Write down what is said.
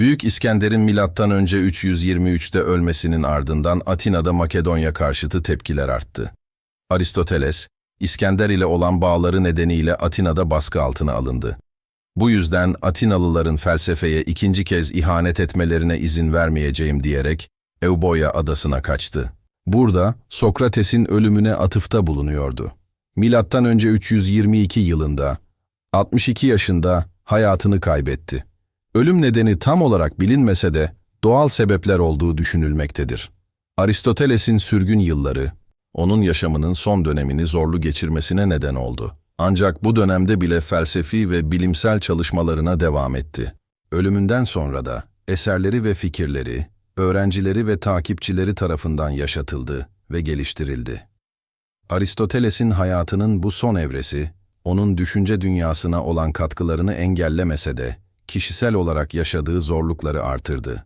Büyük İskender'in milattan önce 323'te ölmesinin ardından Atina'da Makedonya karşıtı tepkiler arttı. Aristoteles, İskender ile olan bağları nedeniyle Atina'da baskı altına alındı. Bu yüzden Atinalıların felsefeye ikinci kez ihanet etmelerine izin vermeyeceğim diyerek Euboya adasına kaçtı. Burada Sokrates'in ölümüne atıfta bulunuyordu. Milattan önce 322 yılında 62 yaşında hayatını kaybetti. Ölüm nedeni tam olarak bilinmese de doğal sebepler olduğu düşünülmektedir. Aristoteles'in sürgün yılları, onun yaşamının son dönemini zorlu geçirmesine neden oldu. Ancak bu dönemde bile felsefi ve bilimsel çalışmalarına devam etti. Ölümünden sonra da eserleri ve fikirleri, öğrencileri ve takipçileri tarafından yaşatıldı ve geliştirildi. Aristoteles'in hayatının bu son evresi, onun düşünce dünyasına olan katkılarını engellemese de, kişisel olarak yaşadığı zorlukları artırdı.